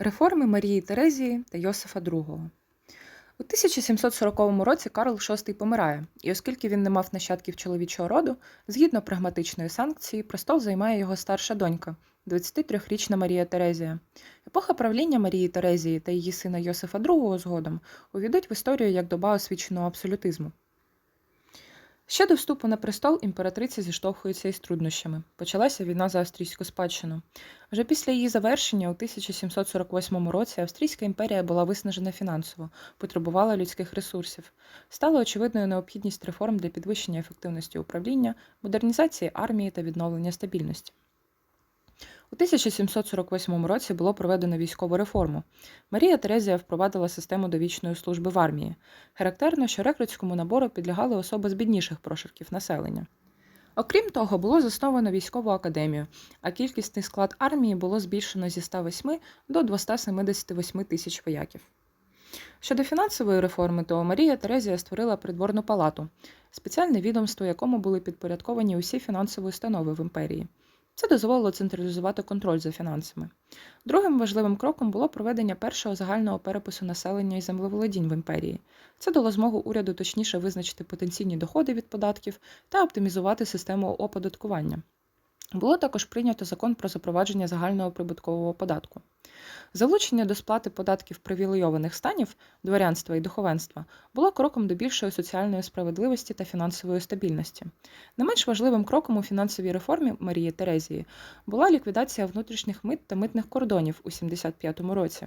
Реформи Марії Терезії та Йосифа II. У 1740 році Карл VI помирає, і оскільки він не мав нащадків чоловічого роду, згідно прагматичної санкції, престол займає його старша донька, 23-річна Марія Терезія. Епоха правління Марії Терезії та її сина Йосифа II згодом увійдуть в історію як доба освіченого абсолютизму. Ще до вступу на престол імператриця зіштовхується із труднощами. Почалася війна за австрійську спадщину. Вже після її завершення у 1748 році Австрійська імперія була виснажена фінансово, потребувала людських ресурсів. Стала очевидною необхідність реформ для підвищення ефективності управління, модернізації армії та відновлення стабільності. У 1748 році було проведено військову реформу. Марія Терезія впровадила систему довічної служби в армії. Характерно, що рекрутському набору підлягали особи з бідніших прошарків населення. Окрім того, було засновано військову академію, а кількісний склад армії було збільшено зі 108 до 278 тисяч вояків. Щодо фінансової реформи, то Марія Терезія створила придворну палату, спеціальне відомство, якому були підпорядковані усі фінансові установи в імперії. Це дозволило централізувати контроль за фінансами. Другим важливим кроком було проведення першого загального перепису населення і землеволодінь в імперії. Це дало змогу уряду точніше визначити потенційні доходи від податків та оптимізувати систему оподаткування. Було також прийнято закон про запровадження загального прибуткового податку. Залучення до сплати податків привілейованих станів, дворянства і духовенства було кроком до більшої соціальної справедливості та фінансової стабільності. Не менш важливим кроком у фінансовій реформі Марії Терезії була ліквідація внутрішніх мит та митних кордонів у 75-му році.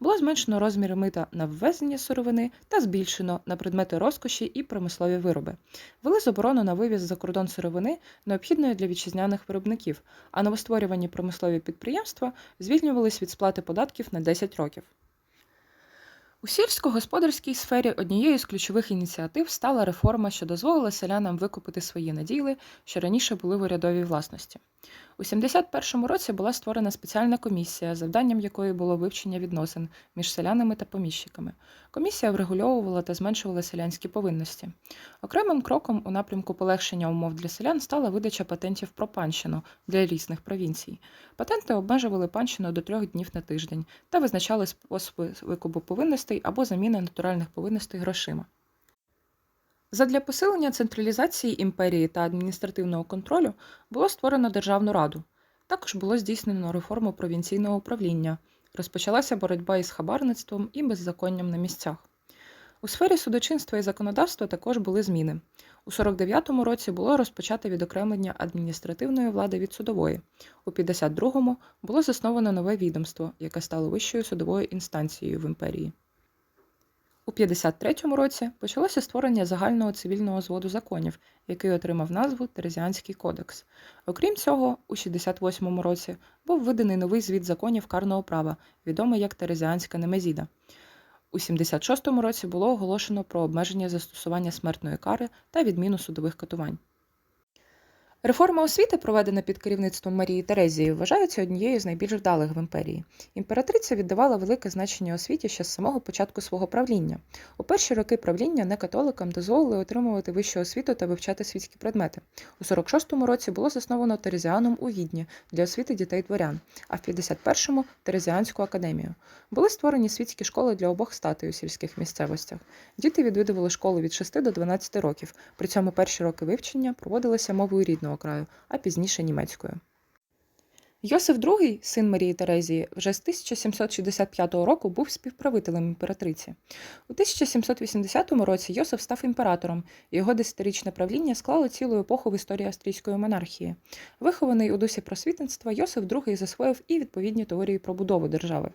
Було зменшено розміри мита на ввезення сировини та збільшено на предмети розкоші і промислові вироби. Вели заборону на вивіз за кордон сировини, необхідної для вітчизняних виробників, а новостворювані промислові підприємства звільнювались від сплати податків на 10 років. У сільськогосподарській сфері однією з ключових ініціатив стала реформа, що дозволила селянам викупити свої наділи, що раніше були в урядовій власності. У 71-му році була створена спеціальна комісія, завданням якої було вивчення відносин між селянами та поміщиками. Комісія врегульовувала та зменшувала селянські повинності. Окремим кроком у напрямку полегшення умов для селян стала видача патентів про панщину для різних провінцій. Патенти обмежували панщину до трьох днів на тиждень та визначали способи викупу повинностей або заміни натуральних повинностей грошима. Задля посилення централізації імперії та адміністративного контролю було створено Державну раду. Також було здійснено реформу провінційного управління, розпочалася боротьба із хабарництвом і беззаконням на місцях. У сфері судочинства і законодавства також були зміни. У 49-му році було розпочато відокремлення адміністративної влади від судової. У 52-му було засновано нове відомство, яке стало вищою судовою інстанцією в імперії. У 53-му році почалося створення загального цивільного зводу законів, який отримав назву Терезіанський кодекс. Окрім цього, у 68-му році був виданий новий звіт законів карного права, відомий як Терезіанська Немезіда. У 76-му році було оголошено про обмеження застосування смертної кари та відміну судових катувань. Реформа освіти, проведена під керівництвом Марії Терезії, вважається однією з найбільш вдалих в імперії. Імператриця віддавала велике значення освіті ще з самого початку свого правління. У перші роки правління некатоликам дозволили отримувати вищу освіту та вивчати світські предмети. У 46-му році було засновано Терезіаном у Відні для освіти дітей дворян, а в 51-му Терезіанську академію. Були створені світські школи для обох статей у сільських місцевостях. Діти відвідували школу від 6 до 12 років. При цьому перші роки вивчення проводилися мовою рідного краю, а пізніше німецькою. Йосиф II, син Марії Терезії, вже з 1765 року був співправителем імператриці. У 1780 році Йосиф став імператором, і його десятирічне правління склало цілу епоху в історії австрійської монархії. Вихований у дусі просвітництва, Йосиф II засвоїв і відповідні теорії про будову держави.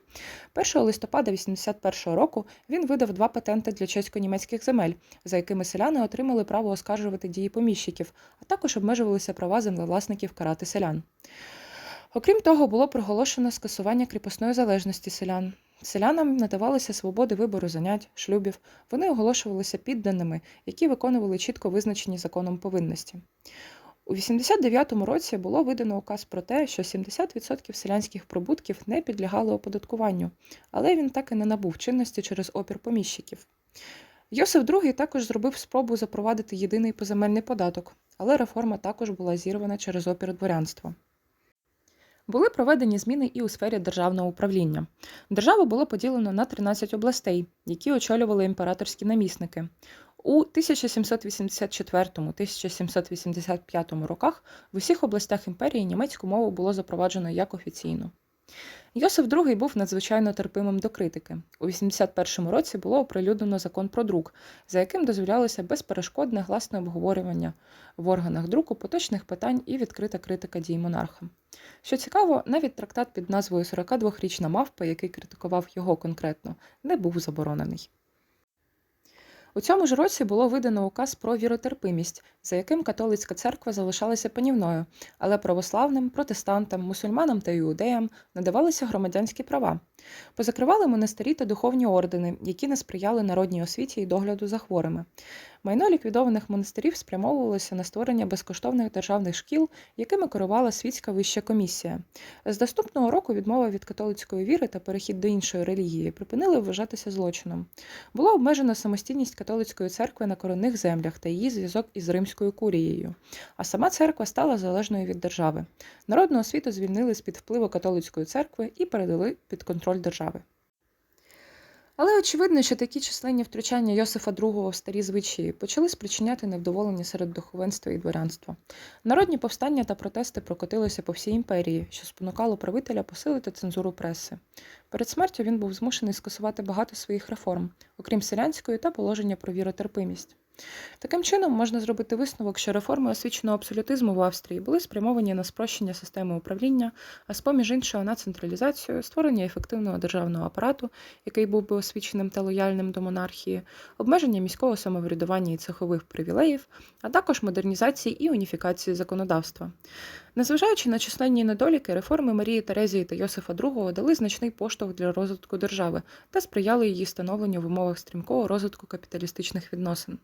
1 листопада 81 року він видав два патенти для чесько-німецьких земель, за якими селяни отримали право оскаржувати дії поміщиків, а також обмежувалися права землевласників карати селян. Окрім того, було проголошено скасування кріпосної залежності селян. Селянам надавалися свободи вибору занять, шлюбів, вони оголошувалися підданими, які виконували чітко визначені законом повинності. У 89-му році було видано указ про те, що 70% селянських прибутків не підлягали оподаткуванню, але він так і не набув чинності через опір поміщиків. Йосиф II також зробив спробу запровадити єдиний поземельний податок, але реформа також була зірвана через опір дворянства. Були проведені зміни і у сфері державного управління. Державу було поділено на 13 областей, які очолювали імператорські намісники. У 1784-1785 роках в усіх областях імперії німецьку мову було запроваджено як офіційну. Йосиф II був надзвичайно терпимим до критики. У 81 році було оприлюднено закон про друк, за яким дозволялося безперешкодне гласне обговорювання в органах друку поточних питань і відкрита критика дій монарха. Що цікаво, навіть трактат під назвою «42-річна мавпа, який критикував його конкретно, не був заборонений. У цьому ж році було видано указ про віротерпимість, за яким католицька церква залишалася панівною, але православним, протестантам, мусульманам та іудеям надавалися громадянські права. Позакривали монастирі та духовні ордени, які не сприяли народній освіті і догляду за хворими. Майно ліквідованих монастирів спрямовувалося на створення безкоштовних державних шкіл, якими керувала світська вища комісія. З наступного року відмова від католицької віри та перехід до іншої релігії припинили вважатися злочином. Було обмежено самостійність католицької церкви на корінних землях та її зв'язок із римською курією. А сама церква стала залежною від держави. Народну освіту звільнили з під впливу католицької церкви і передали під контроль держави. Але очевидно, що такі численні втручання Йосифа II в старі звичаї почали спричиняти невдоволення серед духовенства і дворянства. Народні повстання та протести прокотилися по всій імперії, що спонукало правителя посилити цензуру преси. Перед смертю він був змушений скасувати багато своїх реформ, окрім селянської та положення про віротерпимість. Таким чином, можна зробити висновок, що реформи освіченого абсолютизму в Австрії були спрямовані на спрощення системи управління, а з поміж іншого на централізацію, створення ефективного державного апарату, який був би освіченим та лояльним до монархії, обмеження міського самоврядування і цехових привілеїв, а також модернізації і уніфікації законодавства. Незважаючи на численні недоліки, реформи Марії Терезії та Йосифа II дали значний поштовх для розвитку держави та сприяли її становленню в умовах стрімкого розвитку капіталістичних відносин.